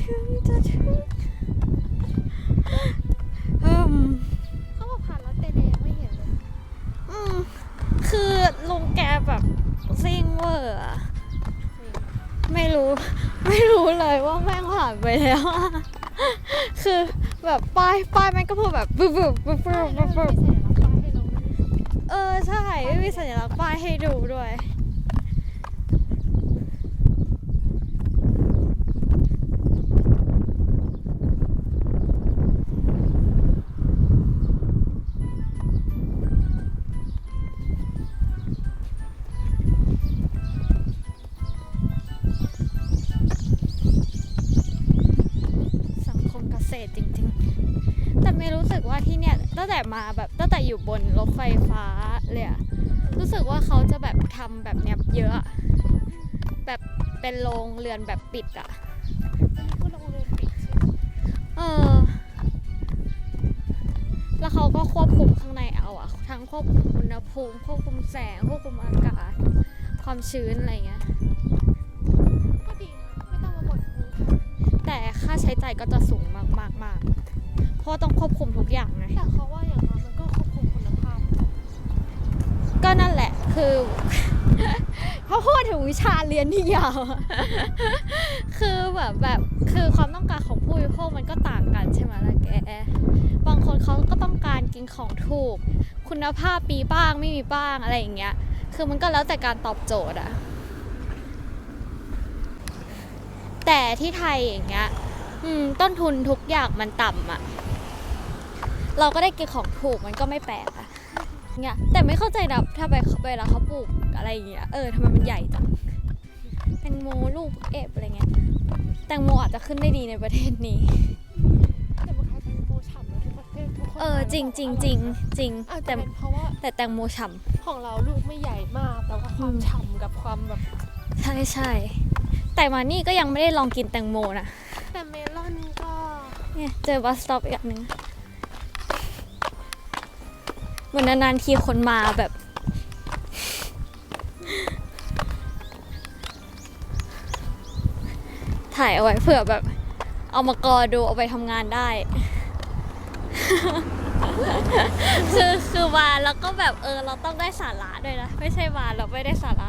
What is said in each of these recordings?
ถึงจะถึงอืมเขาบอกผ่านรถไปเลยยังไม่เห็นเลยอืมคือลุงแกแบบซิ่งเวอร์อไม่รู้ ไม่รู้เลยว่าแม่งผ่านไปแล้วอะคือแบบป้ายป้ายแม่งก็พูดแบบบึ้บบึ้บบึ้บบึ้บเออใช่ไม่มีสัญลักษณ์ป้ายให้ดูด้วย ตั้งแต่มาแบบตั้งแต่อยู่บนรถไฟฟ้าเลยอะรู้สึกว่าเขาจะแบบทำแบบเนี้ยเยอะ แบบเป็นโรงเรือนแบบปิดอะเออ แล้วเขาก็ควบคุมข้างในเอาอะทั้งควบคุมอุณหภูมิควบคุมแสงควบคุมอากาศ ความชื้นอะไรเงี้ยก็ดีนะไม่ต้องมาบ่นเมืองไทยแต่ค่าใช้จ่ายก็จะสูงมาก พราะว่าต้องควบคุมทุกอย่างไงแต่เขาว่าอย่างน้อยมันก็ควบคุมคุณภาพ ก็นั่นแหละคือพอพูดถึงวิชาเรียนที่ยาวอะคือแบบแบบคือความต้องการของผู้บริโภคมันก็ต่างกันใช่ไหมล่ะแก บางคนเขาก็ต้องการกินของถูก คุณภาพปีบ้างไม่มีบ้างอะไรอย่างเงี้ย คือมันก็แล้วแต่การตอบโจทย์อะแต่ที่ไทยอย่างเงี้ยอืมต้นทุนทุกอย่างมันต่ำอะ เราก็ได้กินของถูกมันก็ไม่แปลกอะเนี่ยแต่ไม่เข้าใจนะถ้าไปเวลาเขาปลูกอะไรอย่างเงี้ยเออทำไมมันใหญ่จังแตงโมลูกเอฟอะไรเงี้ยแตงโมอาจจะขึ้นได้ดีในประเทศนี้แต่เมืองไทยเป็นโมฉ่ำแล้วทุกประเทศทุกคนเออจริงจริงจริงจริงอาจจะแต่เป็นเพราะว่าแต่แตงโมฉ่ของเราลูกไม่ใหญ่มากแต่ว่าความอืมฉ่ำกับความแบบำใช่ใช่แต่มานี่ก็ยังไม่ได้ลองกินแตงโมนะแต่เมลอนก็เนี่ยเจอบัสสต็อปอีกอันหนึ่ง เหมือนนานๆทีคนมาแบบ ถ่ายเอาไว้เผื่อแบบ เอามากอดูเอาไปทำงานได้ คือคือวานแล้วก็แบบเออ เราต้องได้สาระด้วยนะ ไม่ใช่วานเราไม่ได้สาระ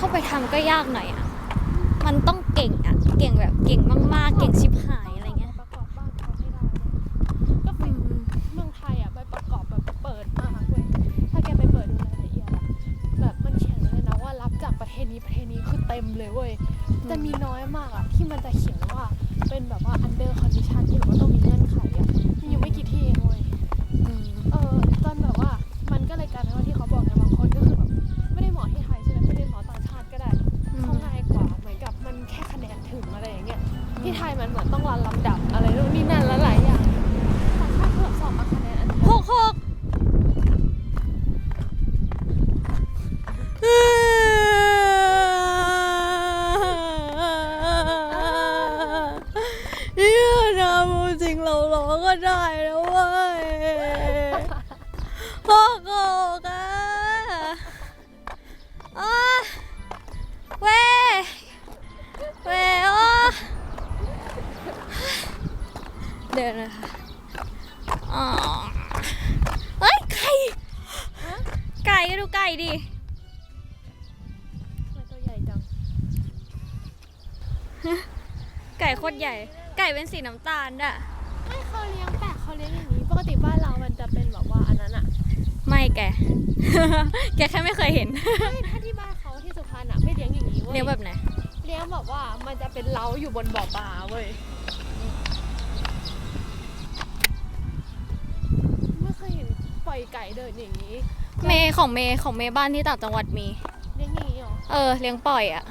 เข้าไปทำก็ยากหน่อยอะ มันต้องเก่งอะ เก่งแบบเก่งมากๆ เก่งชิบหายอะไรเงี้ยประกอบบ้านเขาให้ได้เลยก็คือเมืองไทยอะใบประกอบแบบเปิดมากเว้ยถ้าแกไปเปิดดูรายละเอียดอะแบบมันเขียนเลยนะว่ารับจากประเทศนี้ประเทศนี้คือเต็มเลยเว้ยจะมีน้อยมากอะที่มันจะเขียนว่าเป็นแบบว่า under condition ที่แบบว่าต้องมี เราร้องก็ได้แล้วเว้ยหกหกอะอะเว้ยเว้ยอะเดินนะคะอ๋อเฮ้ยไก่ไก่ก็ดูไก่ดิไมตัวใหญ่จัง ไก่โคตรใหญ่ ไก่เป็นสีน้ำตาลด้วยไม่ เขาเลี้ยงแปลกเขาเลี้ยงอย่างนี้ ปกติบ้านเรามันจะเป็นแบบว่าอันนั้นอะไม่แก แกแค่ไม่เคยเห็นไม่ถ้าที่บ้านเขาที่สุพรรณอะไม่เลี้ยงอย่างนี้เว้ย เลี้ยงแบบไหน เลี้ยงแบบว่ามันจะเป็นเล้าอยู่บนบ่อปลาเว้ย ไม่เคยเห็นปล่อยไก่เดินอย่างนี้ เมย์ของเมย์ของเมย์บ้านที่ต่างจังหวัดมี เลี้ยงอย่างนี้เหรอเออ เลี้ยงปล่อยอะ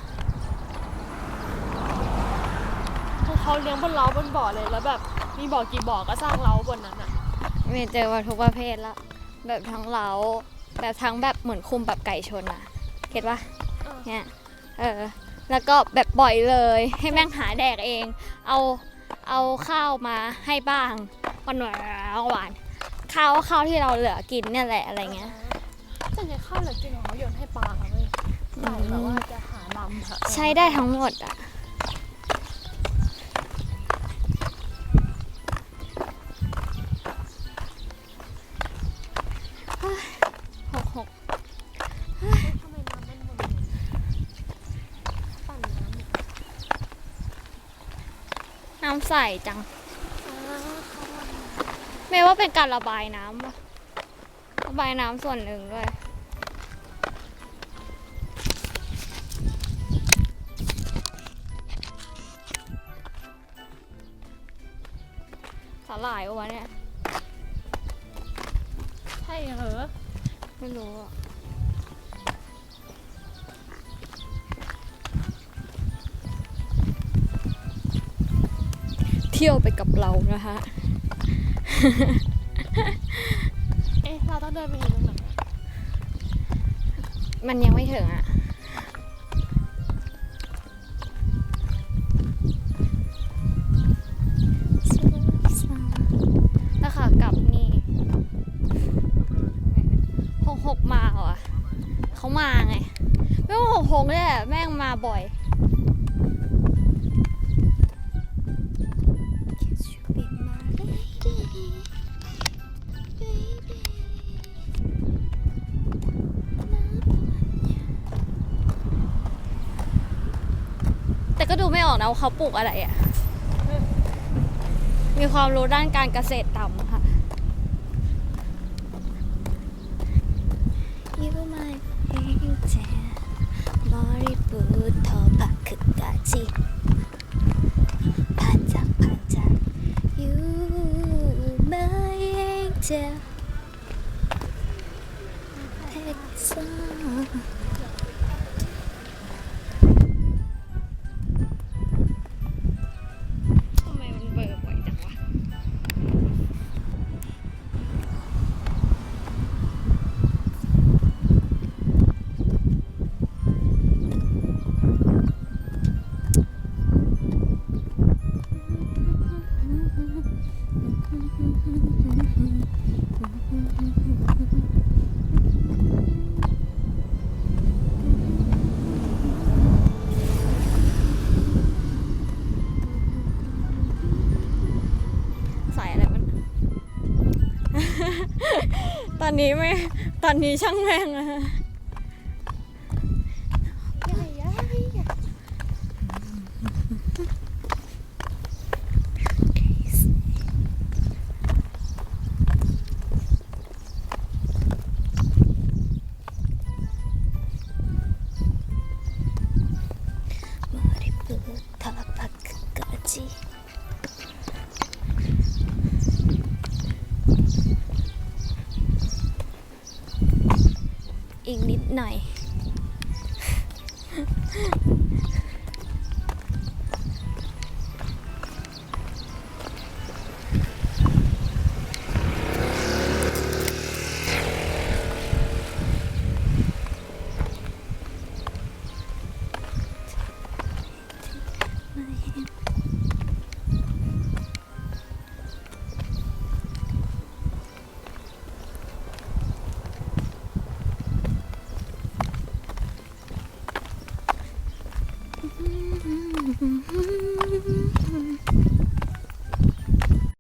คือเขาเลี้ยงบนเล้าบนบ่อเลยแล้วแบบ มีบ่อกี่บ่อก็สร้างเล้าบนนั้นอะเมย์เจอมาทุกประเภทละ แบบทั้งเล้าแบบทั้งแบบเหมือนคุมแบบไก่ชนอะเข็ดปะเออเนี่ยเออแล้วก็แบบปล่อยเลยให้แม่งหาแดกเอง เอาเอาข้าวมาให้บ้างวันหวานหวานข้าวข้าวที่เราเหลือกินเนี่ยแหละอะไรเงี้ยส่วนใหญ่ข้าวเหลือกินของเขาโยนให้ปลาเว้ยไก่แบบว่าจะหาลำหาใช้ได้ทั้งหมดอะำใสจังอ่าเขาว่าไม่ว่าเป็นการระบายน้ำปะระบายน้ำส่วนหนึ่งด้วย สาหร่ายวะเนี่ย ใช่เหรอ ไม่รู้อะ เที่ยวไปกับเรานะคะเอ๊ะเราต้องเดินไปถึงตรงไหนอะมันยังไม่ถึงอะ แล้วค่ะกลับนี่หกหกมาเหรอเขามาไง ไม่ว่าหกหกเนี่ยแม่งมาบ่อย ก็ดูไม่ออกนะว่าเขาปลูกอะไรอ่ะ มีความรู้ด้านการเกษตรต่ำค่ะ You my angel 머리부터 발끝까지 반짝반짝 You my angel อนนี้ไม่ ตอนนี้ช่างแม่งอะ อีกนิดหน่อย My hand